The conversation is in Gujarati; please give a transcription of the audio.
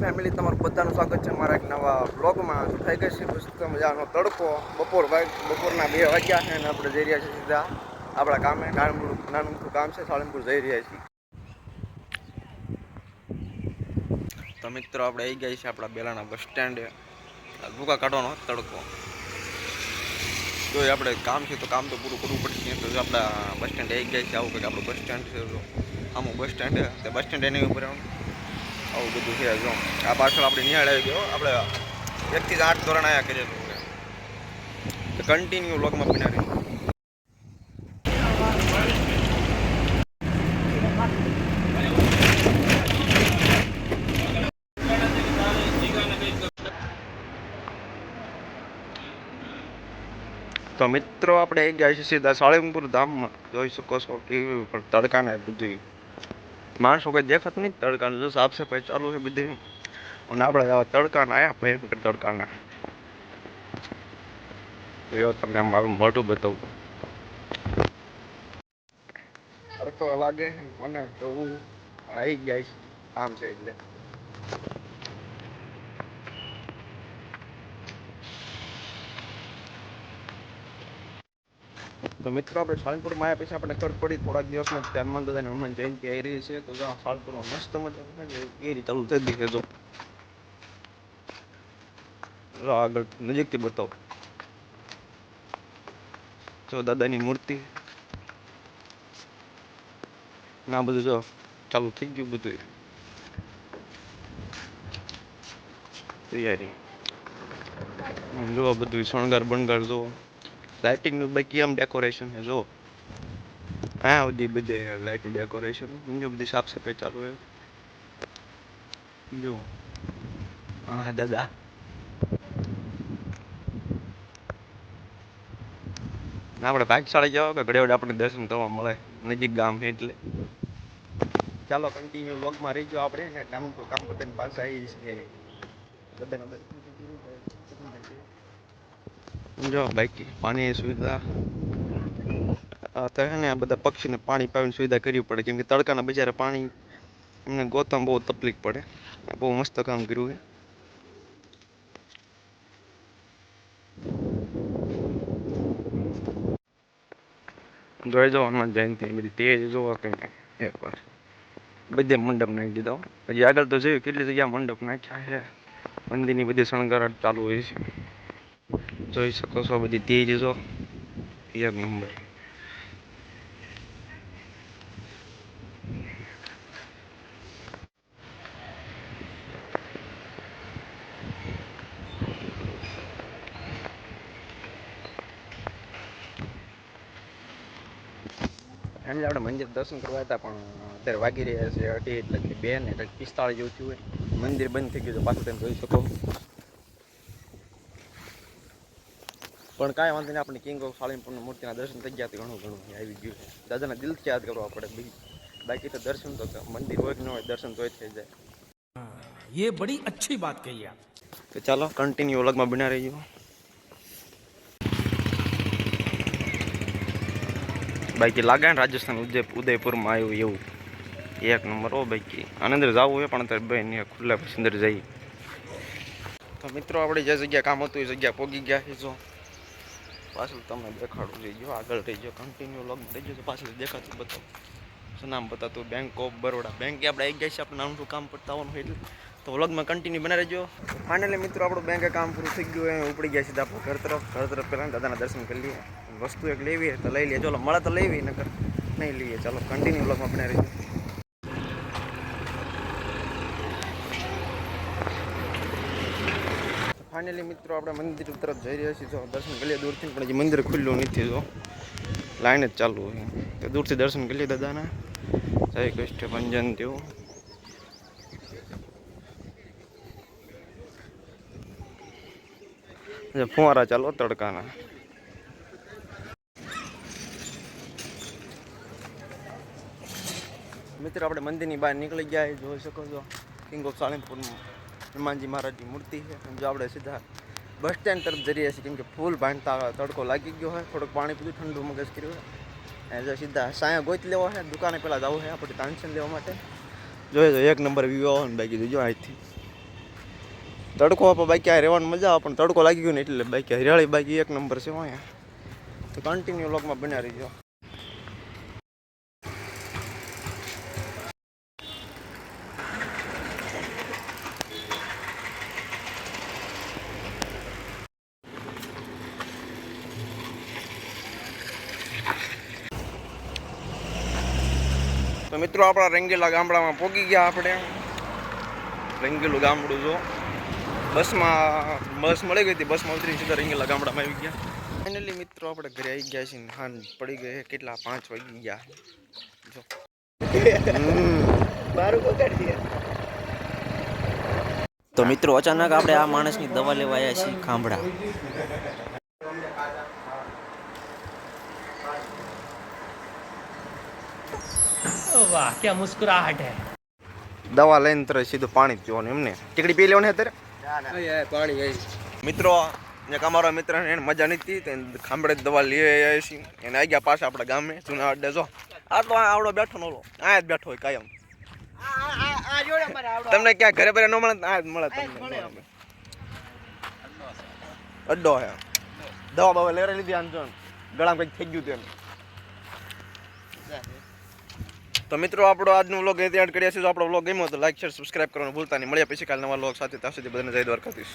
ફેમિલી તમારું બધાનું સ્વાગત છે મારા એક નવા બ્લોગમાં થઈ ગઈ છે પુસ્તક મજાનો તડકો. બપોર બપોરના બે વાગ્યા છે અને આપણે જઈ રહ્યા છીએ સીધા આપણા ગામે. નાનું નાનું મોટું કામ છે, સાળંગપુર જઈ રહ્યા છીએ. તો મિત્રો, આપણે આવી ગયા છીએ આપણા બેલાના બસ સ્ટેન્ડે. ભૂકા કાઢવાનો તડકો. જો આપણે કામ છે તો કામ તો પૂરું કરવું પડશે. તો આપણા બસ સ્ટેન્ડ આવી ગયા છે. આવું કંઈક આપણું બસ સ્ટેન્ડ છે. તો બસ સ્ટેન્ડ તે બસ સ્ટેન્ડ એની ઉપર આવું આવું બધું છે જો. આ પાછળ આપણે નિહાળ આવી ગયો આપણે એકથી આઠ ધોરણ આયા કરેલું છે તો કન્ટિન્યુ લોગમાં બનાવી તો મિત્રો, આપણે આવી ગયા છીએ સીધા સાળંગપુર ધામમાં. જોઈ શકો છો કેવી પણ તડકાને બધી માણસો કોઈ દેખાતું નહીં તડકા જો સાફ સફાઈ ચાલુ છે બધી. અને આપણે આવા તડકાના આવ્યા ભયંકર તડકાના. એવો તમને મારું મોટું બતાવું. તડકો લાગે મને તો હું આવી જાય આમ છે એટલે. તો મિત્રો, આપણે સાળંગપુરમાં આવ્યા પછી આપણે ખબર પડી થોડાક દિવસમાં ધ્યાનમાં બધાને હનુમાન જયંતિ આવી રહી છે. તો જો સાળંગપુરમાં મસ્ત મજા એ રીતે ચાલુ થઈ ગઈ જો. આગળ નજીકથી બતાવો. જો, દાદાની મૂર્તિ. ના બધું જો ચાલુ થઈ ગયું બધું. તૈયારી. જો બધું શણગાર બણગાર જો. લાઇટિંગનું બાકી આમ ડેકોરેશન છે જો હા બધી બધે લાઇટ ડેકોરેશન જો બધી સાફ સફાઈ ચાલુ હોય. જો હા, દાદા. આપણે ભાગશાળા જવા કે ઘડે આપણે દર્શન થવા મળે? નજીક ગામ છે એટલે. ચાલો કન્ટિન્યુ વર્ગમાં રહીજો આપણે. કામ કામ પતાઈને પાછા આવી છે બધાને. જો બાકી પાણીની સુવિધા અત્યારે ને આ બધા પક્ષીને પાણી પાવાની સુવિધા કરવી પડે. કેમ કે તડકાના બજારે પાણી, એમને ગોતવામાં બહુ તકલીફ પડે. બહુ મસ્ત કામ કર્યું છે. જોઈ જાઓ, હનુમાન જયંતિ બધી તેજ જોવો કે એકવાર બધે મંડપ નાખી દીધો પછી આગળ તો જોયું કેટલી જગ્યા મંડપ નાખ્યા છે. મંદિરની બધી શણગાર ચાલુ હોય છે. જોઈ શકો છો, બધી તેજ જો. એક નંબર. ફેમિલી આપણે મંદિર દર્શન કરવા હતા, પણ અત્યારે વાગી રહ્યા છે અઢી એટલે બે ને એટલે પિસ્તાળીસ જેવું થયું હોય. મંદિર બંધ થઈ ગયું છે, પાછું તમે જોઈ શકો. પણ કાંઈ વાંધો નહીં આપણે કિંગ ઓફ સાળીમપુરના મૂર્તિના દર્શન થઈ ગયા તો ઘણું ઘણું આવી ગયું છે દાદાના દિલથી યાદ કરવા પડે બી બાકી તો દર્શન તો મંદિર હોય કે ન હોય દર્શન તોય થઈ જાય ये बड़ी अच्छी बात कही आप તો ચાલો કન્ટિન્યુ અલગમાં બના રહીજો બાકી લાગે ને રાજસ્થાન ઉદય ઉદયપુરમાં આવ્યું એવું એક નંબર ઓ બાકી આને અંદર જવું હોય પણ અત્યારે બેન ખુલ્લા પછી અંદર જઈએ તો મિત્રો આપણે જે જગ્યા કામ હતું એ જગ્યા પોગી ગયા છે જો પાછળ તમને દેખાડું જઈ ગયો આગળ રહી ગયો કન્ટિન્યુ લોગ થઈ ગયો પાછળ દેખાતું બતાવો. શું નામ બતાતું બેંક ઓફ બરોડા બેંક આપણે આવી ગયા છે આપણે નાનું કામ પતાવવાનું હોય એટલે. તો વ્લોગમાં કન્ટિન્યુ બના રહેજો. ફાઇનલી મિત્રો, આપણું બેંકે કામ પૂરું થઈ ગયું હોય ઉપડી ગયા સીધા ઘર તરફ. ઘર તરફ પહેલાં દાદાના દર્શન કરી લઈએ. વસ્તુ એક લેવી તો લઈ લઈએ ચાલો મળે તો લેવી, નકર નહીં લઈએ. ચાલો કન્ટિન્યુ વ્લોગમાં બનાવી રહેજો. ફાઇનલી મિત્રો, આપણે મંદિર તરફ જઈ રહ્યા છીએ. જો, દર્શન કરી લઈએ દૂરથી પણ હજી મંદિર ખુલ્લું નથી, જો. લાઈન જ ચાલુ હોય. તો દૂરથી દર્શન કરી લઈએ દાદાના જય કૃષ્ણ, ભંજન તેવું જે, ફુવારા ચાલો, તડકાના. મિત્રો, આપણે મંદિરની બહાર નીકળી ગયા છે જોઈ શકો છો કિંગ ઓફ સાળંગપુર હનુમાનજી મહારાજની મૂર્તિ છે. જો આપણે સીધા બસ સ્ટેન્ડ તરફ જઈ રહ્યા છીએ, કેમ કે ફૂલ ભાંડતા તડકો લાગી ગયો હોય, થોડુંક પાણી પીધું, ઠંડુ મગજ કર્યું હોય. અને જો સીધા સાયા ગોત લેવો હોય દુકાને પહેલાં જવું હોય આપણે ટેન્શન લેવા માટે. જોઈએ તો એક નંબર વ્યૂ આવો ને બાકી જોજો અહીંથી. તડકો આપણે બાકી આ રહેવાની મજા આવે, પણ તડકો લાગી ગયો ને એટલે બાકી હરિયાળી બાકી એક નંબર છે અહીંયા. તો કન્ટિન્યુ લોકમાં બન્યા રહીજો. મિત્રો આપણા રંગીલા ગામડામાં પહોંચી ગયા આપણે. રંગીલું ગામડું જો. બસમાં બસ મળી ગઈ હતી. બસમાં ઉતરી સીધા રંગીલા ગામડામાં આવી ગયા. ફાઇનલી મિત્રો આપણે ઘરે આવી ગયા છીએ હાન પડી ગઈ કેટલા? પાંચ વાગી ગયા. જો. તો મિત્રો અચાનક આપણે આ માણસની દવા લેવા આવ્યા છીએ ખાંભડા વાહ ક્યાં મુસ્કુરાહટ હે. દવા લઈને તરત સીધું પાણી જ પીવાનું એમને. ટીકડી પી લેવાની અત્યારે? પાણી મિત્રો એક અમારા મિત્ર એને મજા નથી તેને ખાંભળે દવા લઈ આવ્યા છીએ. એને આગ્યા પાછા આપણા ગામે જુનાવાડે જો આ તો આવડો બેઠો નો આ જ બેઠો હોય કાયમ. તમને ક્યાં ઘરે ભરે ન મળે આ જ મળે તમને અડ્ડો હે. દવા બવા લેવડાવી લીધી આમ જો ગળામાં કંઈક થઈ ગયું તેમ તો મિત્રો, આપણો આજનો વ્લોગ એ ત્યાં કરીએ છીએ. આપણો વ્લોગ ગમ્યો તો લાઈક શેર સબસ્ક્રાઈબ કરવાનું ભૂલતા નહીં. મળ્યા પછી કાલે નવા વ્લોગ સાથે. ત્યાં સુધી બધાને જય દ્વારકાધીશ.